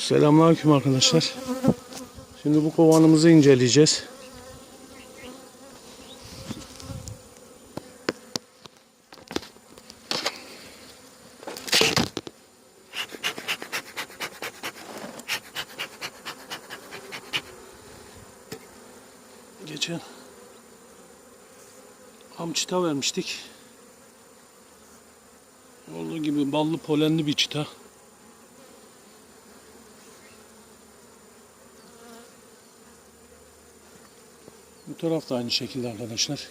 Selamünaleyküm arkadaşlar. Şimdi bu kovanımızı inceleyeceğiz. Geçen ham çita vermiştik. Olduğu gibi ballı polenli bir çita. Bu taraf da aynı şekilde arkadaşlar.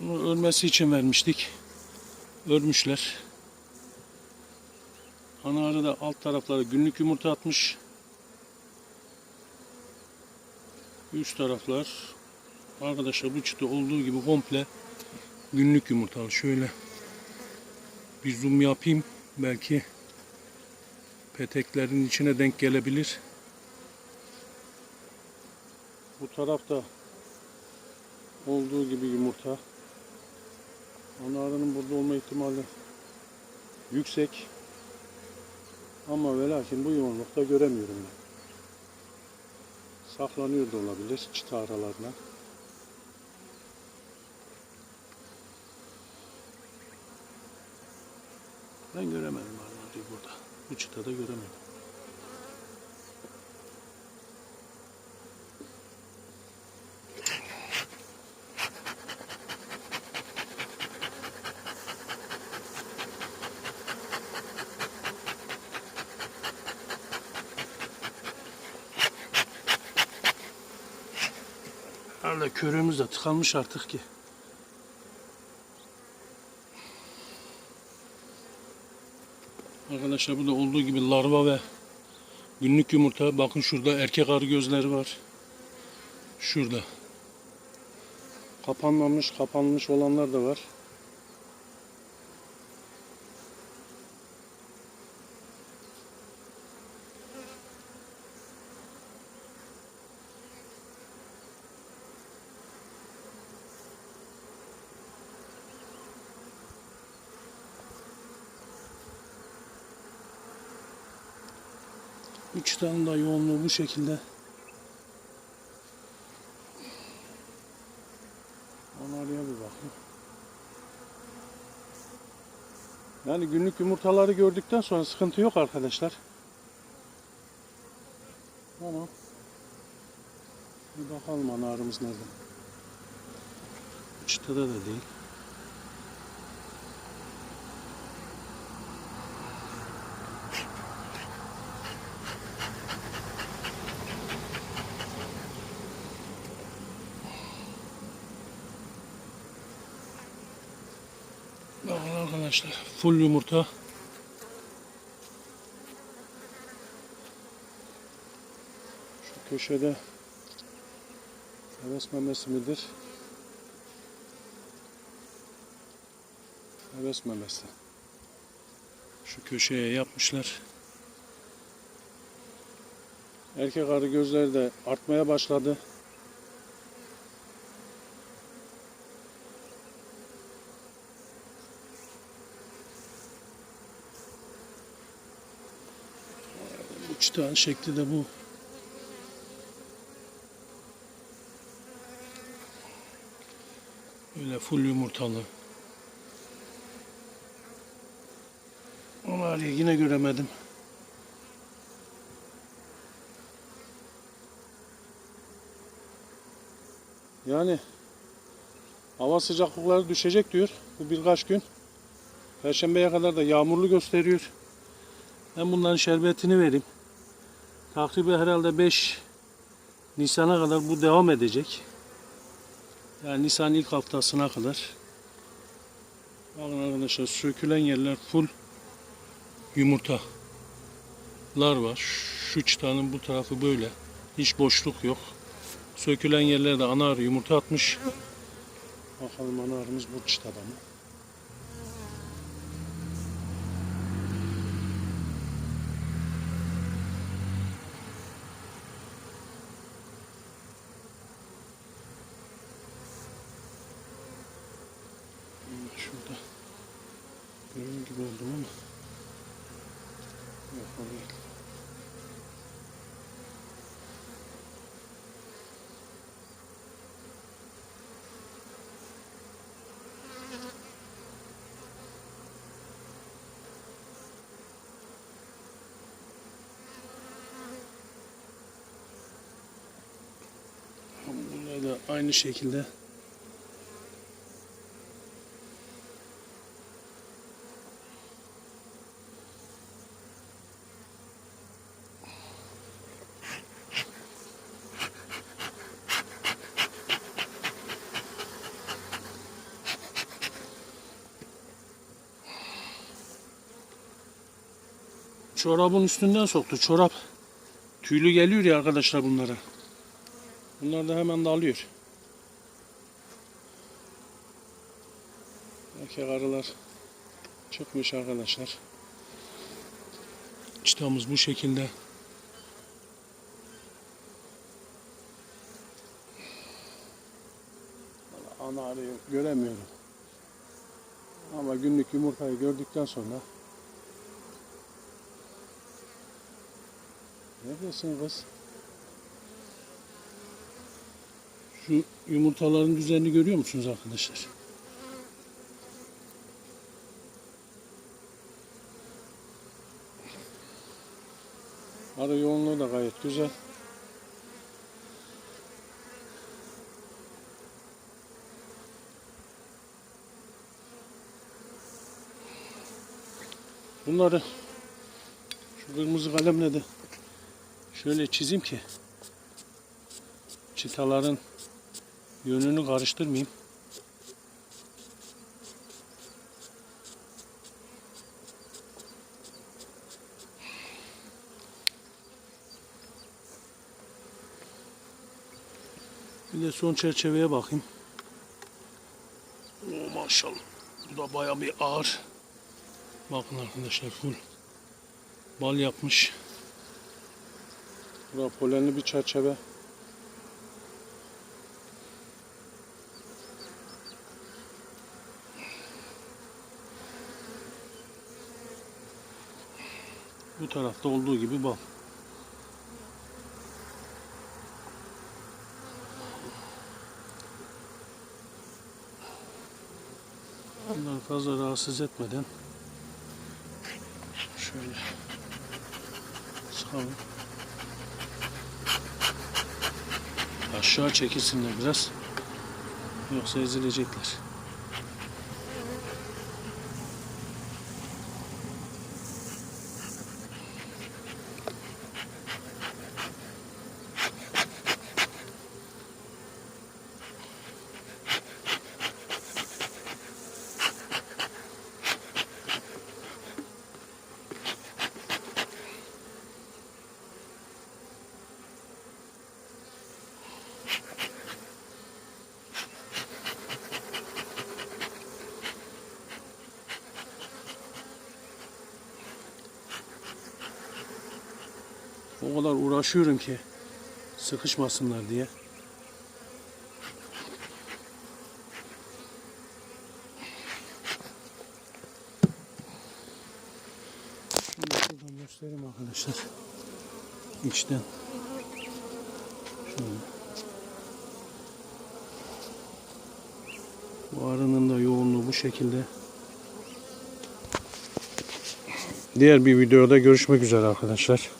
Bunu ölmesi için vermiştik. Ölmüşler. Ana da alt taraflara günlük yumurta atmış. Üst taraflar arkadaşlar bu çıtı olduğu gibi komple günlük yumurtalı. Şöyle bir zoom yapayım. Belki peteklerin içine denk gelebilir. Bu tarafta olduğu gibi yumurta. Ana arının burada olma ihtimali yüksek. Ama ve lakin bu yoğunlukta göremiyorum ben. Saklanıyor da olabilir çıta aralarına. Ben göremedim arıyı burada. Bu çıtada göremedim. Herhalde körüğümüz de tıkanmış artık ki. Arkadaşlar burada olduğu gibi larva ve günlük yumurta. Bakın şurada erkek arı gözleri var. Şurada. Kapanmamış, kapanmış olanlar da var. Üç tane da yoğunluğu bu şekilde. Onu araya bir bakayım. Yani günlük yumurtaları gördükten sonra sıkıntı yok arkadaşlar. Ama bir bakalım ana arımız nerede. Çıtada da değil. Bakın arkadaşlar full yumurta. Şu köşede heves memesi midir? Heves memesi. Şu köşeye yapmışlar. Erkek arı gözleri de artmaya başladı. Çıtağın şekli de bu. Böyle full yumurtalı. Ama yine göremedim. Yani hava sıcaklıkları düşecek diyor bu birkaç gün. Perşembeye kadar da yağmurlu gösteriyor. Ben bunların şerbetini vereyim. Takribi herhalde 5 Nisan'a kadar bu devam edecek. Yani Nisan ilk haftasına kadar. Bakın arkadaşlar sökülen yerler full yumurtalar var. Şu çıtanın bu tarafı böyle. Hiç boşluk yok. Sökülen yerlerde ana arı yumurta atmış. Bakalım ana arımız bu çıtada mı? Görün gibi oldum ama. Yok o değil. Burada da aynı şekilde çorabın üstünden soktu. Çorap tüylü geliyor ya arkadaşlar bunlara. Bunlar da hemen dalıyor. Erkek arılar çıkmış arkadaşlar. Çıtamız bu şekilde. Ana arıyı göremiyorum. Ama günlük yumurtayı gördükten sonra Neredesin kız? Şu yumurtaların düzenini görüyor musunuz arkadaşlar? Arı yoğunluğu da gayet güzel. Bunları şu kırmızı kalemle de şöyle çizeyim ki çıtaların yönünü karıştırmayayım. Bir de son çerçeveye bakayım. Oo maşallah. Bu da bayağı bir ağır. Bakın arkadaşlar full bal yapmış. Burada polenli bir çerçeve. Bu tarafta olduğu gibi bal. Bunları fazla rahatsız etmeden şöyle sıkalım. Aşağı çekilsinler biraz. Yoksa ezilecekler. O kadar uğraşıyorum ki sıkışmasınlar diye. Şimdi şuradan göstereyim arkadaşlar. İçten. Şöyle. Bu arının da yoğunluğu bu şekilde. Diğer bir videoda görüşmek üzere arkadaşlar.